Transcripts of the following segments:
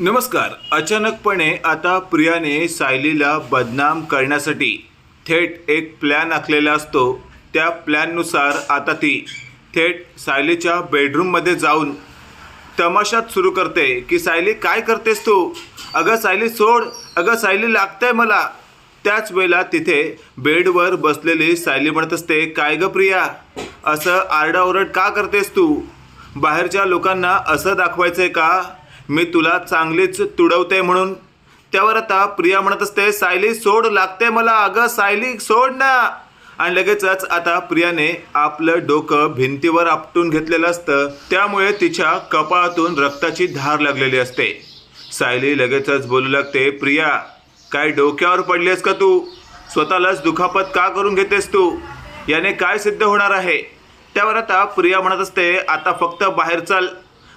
नमस्कार. अचानकपणे आता प्रियाने सायलीला बदनाम करण्यासाठी थेट एक प्लॅन आखलेला असतो. त्या प्लॅननुसार आता ती थेट सायलीच्या बेडरूममध्ये जाऊन तमाशात सुरू करते की सायली काय करतेस तू? अगं सायली सोड. अगं सायली लागतंय मला. त्याच वेळेला तिथे बेडवर बसलेली सायली म्हणत असते काय ग प्रिया? असं आरडाओरड का करतेस तू? बाहेरच्या लोकांना असं दाखवायचं आहे का? मी तुला चांगलीच तुडवते म्हणून. त्यावर आता प्रिया म्हणत असते सायली सोड लागते मला. अगं सायली सोड ना. आणि लगेचच आता प्रियाने आपलं डोकं भिंतीवर आपटून घेतलेलं असतं. त्यामुळे तिच्या कपाळातून रक्ताची धार लागलेली असते. सायली लगेचच बोलू लागते प्रिया काय डोक्यावर पडलीस का तू? स्वतःलाच दुखापत का करून घेतेस तू? याने काय सिद्ध होणार आहे? त्यावर आता प्रिया म्हणत असते आता फक्त बाहेर चाल.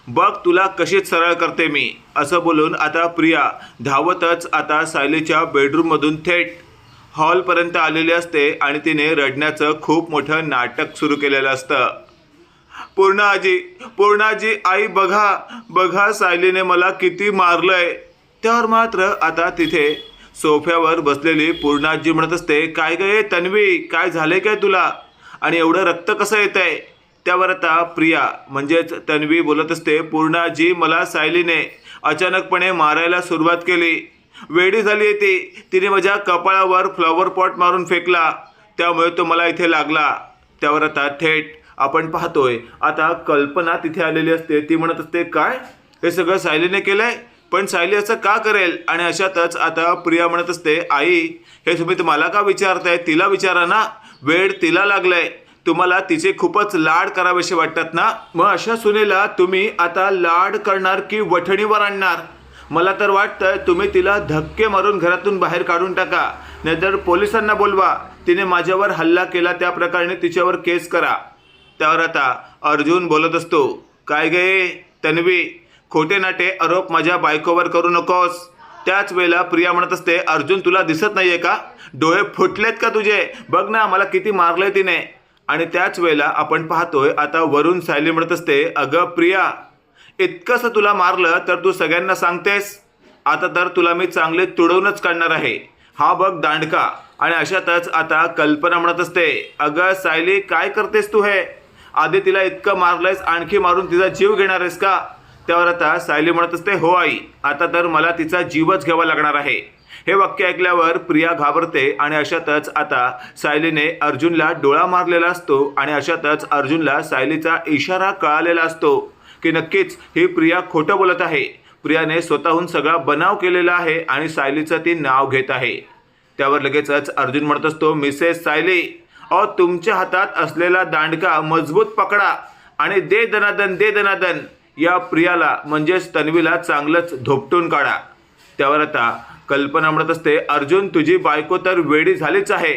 बघ तुला कशीच सरळ करते मी. असं बोलून आता प्रिया धावतच आता सायलीच्या बेडरूममधून थेट हॉलपर्यंत आलेली असते आणि तिने रडण्याचं खूप मोठं नाटक सुरू केलेलं असतं. पूर्णाजी पूर्णाजी आई बघा बघा सायलीने मला किती मारलंय. त्यावर मात्र आता तिथे सोफ्यावर बसलेली पूर्णाजी म्हणत असते काय गे तन्वी काय झाले काय तुला? आणि एवढं रक्त कसं येत आहे त्यावर आता प्रिया. म्हणजेच तन्वी बोलत असते पूर्णाजी मला सायलीने अचानकपणे मारायला सुरुवात केली. वेडी झाली ती तिने माझ्या कपाळावर फ्लॉवर पॉट मारून फेकला. त्यामुळे तो मला इथे लागला. त्यावर आता थेट आपण पाहतोय. आता कल्पना तिथे आलेली असते. ती म्हणत असते काय? हे सगळं सायलीने केलंय? पण सायली असं का करेल? आणि अशातच आता प्रिया म्हणत असते आई हे तुम्ही तुम्हाला का विचारताय? तिला विचारा ना. वेळ तिला लागलाय. तुम्हाला तिचे खूपच लाड करावेसे वाटतात ना? मग अशा सुनेला तुम्ही आता लाड करणार की वठणीवर आणणार? मला तर वाटतं तुम्ही तिला धक्के मारून घरातून बाहेर काढून टाका. नाहीतर पोलिसांना बोलवा. तिने माझ्यावर हल्ला केला त्या प्रकारे तिच्यावर केस करा. त्यावर आता अर्जुन बोलत असतो काय गे तन्वी खोटे नाटे आरोप माझ्या बायकोवर करू नकोस. त्याच वेळेला प्रिया म्हणत असते अर्जुन तुला दिसत नाहीये का? डोळे फुटलेत का तुझे? बघ ना मला किती मारले तिने. आणि त्याच वेळेला आपण पाहतोय आता वरून सायली म्हणत असते अगं प्रिया इतकंसं तुला मारलं तर तू सगळ्यांना सांगतेस? आता तर तुला मी चांगले तुडवूनच काढणार आहे. हा बघ दांडका. आणि अशातच आता कल्पना म्हणत असते अगं सायली काय करतेस तू हे? आधी तिला इतकं मारलंयस आणखी मारून तिचा जीव घेणार आहेस का? त्यावर आता सायली म्हणत असते हो आई आता तर मला तिचा जीवच घ्यावा लागणार आहे. हे वाक्य ऐकल्यावर प्रिया घाबरते आणि अशातच आता सायलीने अर्जुनला डोळा मारलेला असतो आणि अशातच अर्जुनला सायलीचा इशारा कळालेला असतो की नक्कीच ही प्रिया खोटं बोलत आहे. प्रियाने स्वतःहून सगळा बनाव केलेला आहे आणि सायलीचं ती नाव घेत आहे. त्यावर लगेचच अर्जुन म्हणत असतो मिसेस सायली अ तुमच्या हातात असलेला दांडका मजबूत पकडा आणि दे दनादन दे दनादन. या प्रियाला म्हणजेच तन्वीला चांगलंच धोपटून काढा. त्यावर आता कल्पना म्हणत असते अर्जुन तुझी बायको तर वेडी झालीच आहे.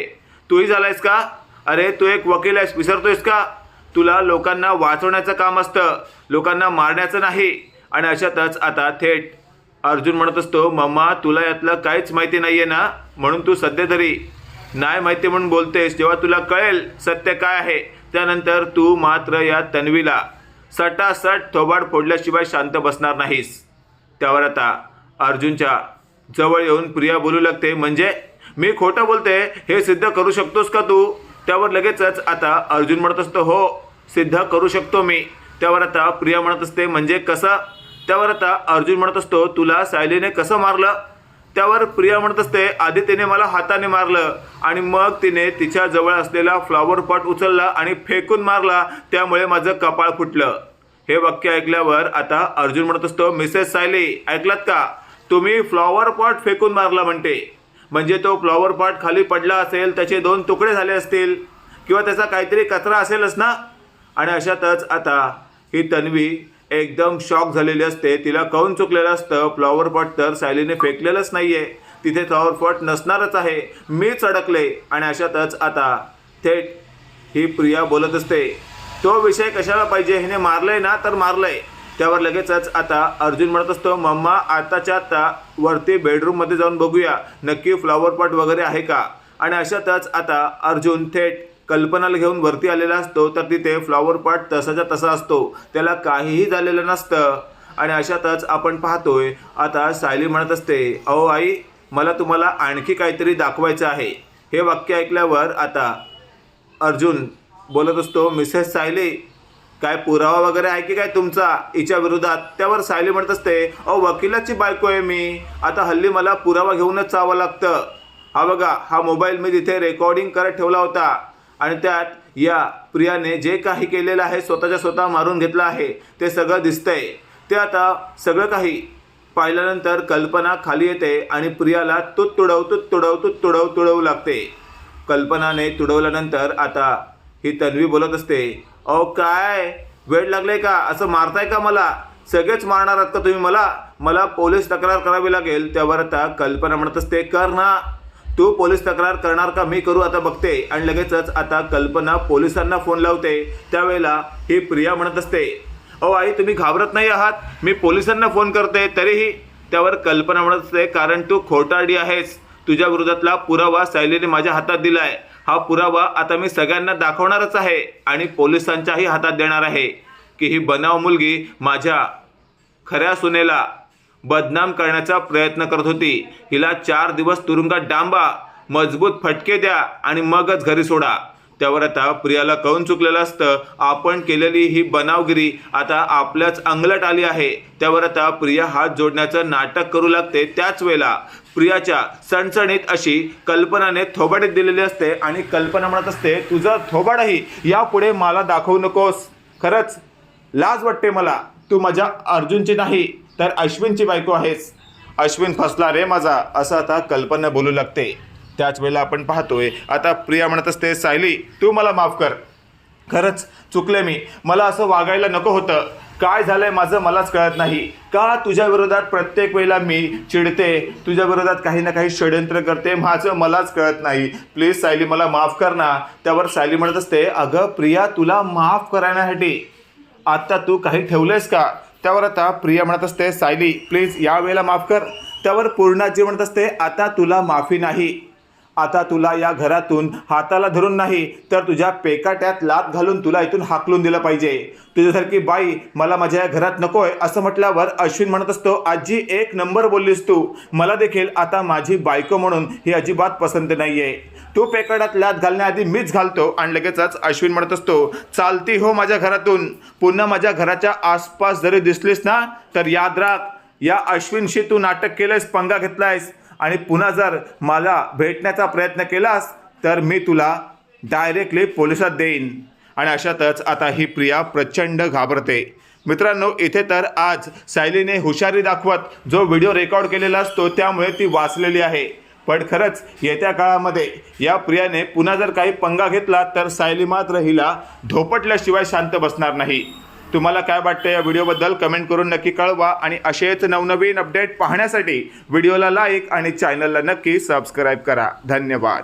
तूही झालायस का? अरे तू एक वकील आहेस विसरतोयस का? तुला लोकांना वाचवण्याचं काम असतं. लोकांना मारण्याचं नाही. आणि अशातच आता थेट अर्जुन म्हणत असतो मम्मा तुला यातलं काहीच माहिती नाही आहे ना? म्हणून तू सध्या तरी नाही माहिती म्हणून बोलतेस. जेव्हा तुला कळेल सत्य काय आहे त्यानंतर तू मात्र या तन्वीला सटासट थोबाड फोडल्याशिवाय शांत बसणार नाहीस. त्यावर आता अर्जुनच्या जवळ येऊन प्रिया बोलू लागते म्हणजे? मी खोटं बोलते? हे सिद्ध करू शकतोस का तू? त्यावर लगेचच आता अर्जुन म्हणत असतो हो सिद्ध करू शकतो मी. त्यावर आता प्रिया म्हणत असते म्हणजे कसं? त्यावर आता अर्जुन म्हणत असतो तुला सायलीने कसं मारलं? त्यावर प्रिया म्हणत असते आधी तिने मला हाताने मारलं आणि मग तिने तिच्या जवळ असलेला फ्लॉवर पॉट उचलला आणि फेकून मारला त्यामुळे माझं कपाळ फुटलं. हे वाक्य ऐकल्यावर आता अर्जुन म्हणत असतो मिसेस सायली ऐकलात का? तुम्ही फ्लॉवर पॉट फेकून मारला म्हणते. म्हणजे तो फ्लॉवर पॉट खाली पडला असेल त्याचे दोन तुकडे झाले असतील किंवा त्याचा काहीतरी कचरा असेलच ना? आणि अशातच आता ही तन्वी एकदम शॉक झालेली असते. तिला कौन चुकलेलं असतं? फ्लॉवर पॉट तर सायलीने फेकलेलंच नाही आहे तिथे फ्लॉवर पॉट नसणारच आहे. मीच अडकले. आणि अशातच आता थेट ही प्रिया बोलत असते. तो विषय कशाला पाहिजे? हिने मारलंय ना? तर मारलंय. त्यावर लगेचच आता अर्जुन म्हणत असतो मम्मा आताच्या आता वरती बेडरूममध्ये जाऊन बघूया. नक्की फ्लॉवर पॉट वगैरे आहे का? आणि अशातच आता अर्जुन थेट कल्पनाला घेऊन वरती आलेला असतो तर तिथे फ्लॉवर पॉट तसाच्या तसा असतो. त्याला काहीही झालेलं नसतं. आणि अशातच आपण पाहतोय आता सायली म्हणत असते अहो आई मला तुम्हाला आणखी काहीतरी दाखवायचं आहे. हे वाक्य ऐकल्यावर आता अर्जुन बोलत असतो मिसेस सायली काय पुरावा वगैरे आहे की काय तुमचा? हिच्या विरोधात. त्यावर सायली म्हणत असते अहो वकिलाची बायको आहे मी. आता हल्ली मला पुरावा घेऊनच जावं लागतं. हा बघा हा मोबाईल मी तिथे रेकॉर्डिंग करत ठेवला होता. आणि त्यात या प्रियाने जे काही केलेलं आहे स्वतःच्या स्वतः मारून घेतलं आहे ते सगळं दिसतंय. ते आता सगळं काही पाहिल्यानंतर कल्पना खाली येते आणि प्रियाला तूत तुडव तूत तुडव तूत तुडव तुडवू लागते. कल्पनाने तुडवल्यानंतर आता ही तन्वी बोलत असते अहो काय? वेळ लागले का? असं मारताय का मला? सगळेच मारणार आहात का तुम्ही मला? मला पोलीस तक्रार करावी लागेल त्यावर आता कल्पना म्हणत असते कर ना. तू पोलीस तक्रार करणार का मी करू आता बघते. आणि लगेचच आता कल्पना पोलिसांना फोन लावते. त्यावेळेला ही प्रिया म्हणत असते. अहो आई तुम्ही घाबरत नाही आहात? मी पोलिसांना फोन करते तरीही. त्यावर कल्पना म्हणत असते कारण तू खोटारडी आहेस. तुझ्या विरोधातला पुरावा सायलीने माझ्या हातात दिला आहे हा पुरावा आता मी सगळ्यांना दाखवणारच आहे आणि पोलिसांच्याही हातात देणार आहे की ही बनाव मुलगी माझ्या खऱ्या सुनेला बदनाम करण्याचा प्रयत्न करत होती. हिला चार दिवस तुरुंगात डांबा मजबूत फटके द्या आणि मगच घरी सोडा. त्यावर आता प्रियाला कळून चुकलेलं असतं. आपण केलेली ही बनावगिरी आता आपल्याच अंगलट आली आहे. त्यावर आता प्रिया हात जोडण्याचं नाटक करू लागते त्याच वेळेला. प्रियाच्या सणसणीत अशी कल्पनाने थोबाडीत दिलेली असते आणि कल्पना म्हणत असते तुझं थोबाडही यापुढे मला दाखवू नकोस. खरंच लाज वाटते मला. तू माझ्या अर्जुनची नाही तर अश्विनची बायको आहेस. अश्विन फसला रे माझा असं आता कल्पना बोलू लागते. त्याच वेळेला आपण पाहतोय. आता प्रिया म्हणत असते सायली तू मला माफ कर. खरंच चुकले मी. मला असं वागायला नको होतं. काय झालंय माझं मलाच कळत नाही. का तुझ्या विरोधात प्रत्येक वेळेला मी चिडते? तुझ्या विरोधात काही ना काही षडयंत्र करते. माझं मलाच कळत नाही. प्लीज सायली मला माफ कर ना. त्यावर सायली म्हणत असते अगं प्रिया तुला माफ करण्यासाठी आत्ता तू काही ठेवलंयस का? त्यावर आता प्रिया म्हणत असते सायली प्लीज या वेळेला माफ कर. त्यावर पूर्णाजी म्हणत असते आता तुला माफी नाही. आता तुला या घरातून हाताला धरून नाही तर तुझ्या पेकाट्यात लात घालून तुला इथून हाकलून दिलं पाहिजे. तुझ्यासारखी बाई मला माझ्या या घरात नकोय असं म्हटल्यावर अश्विन म्हणत असतो आजी एक नंबर बोललीस तू. मला देखील आता माझी बायको म्हणून ही अजिबात पसंत नाही आहे तू पेकाट्यात लात घालण्याआधी मीच घालतो. आणि लगेचच अश्विन म्हणत असतो चालती हो माझ्या घरातून. पुन्हा माझ्या घराच्या आसपास जरी दिसलीस ना तर याद राख. या अश्विनशी तू नाटक केलंयस पंगा घेतलायस. आणि पुन्हा जर मला भेटण्याचा प्रयत्न केलास तर मी तुला डायरेक्टली पोलिसात देईन. आणि अशातच आता ही प्रिया प्रचंड घाबरते. मित्रांनो इथे तर आज सायलीने हुशारी दाखवत जो व्हिडिओ रेकॉर्ड केलेला असतो त्यामुळे ती वाचलेली आहे. पण खरंच येत्या काळामध्ये या प्रियाने पुन्हा जर काही पंगा घेतला तर सायली मात्र हिला धोपटल्याशिवाय शांत बसणार नाही. तुम्हाला काय वाटतं या व्हिडिओबद्दल कमेंट करून नक्की कळवा आणि असेच नवनवीन अपडेट पाहण्यासाठी व्हिडिओला लाईक आणि चॅनलला नक्की सबस्क्राईब करा. धन्यवाद.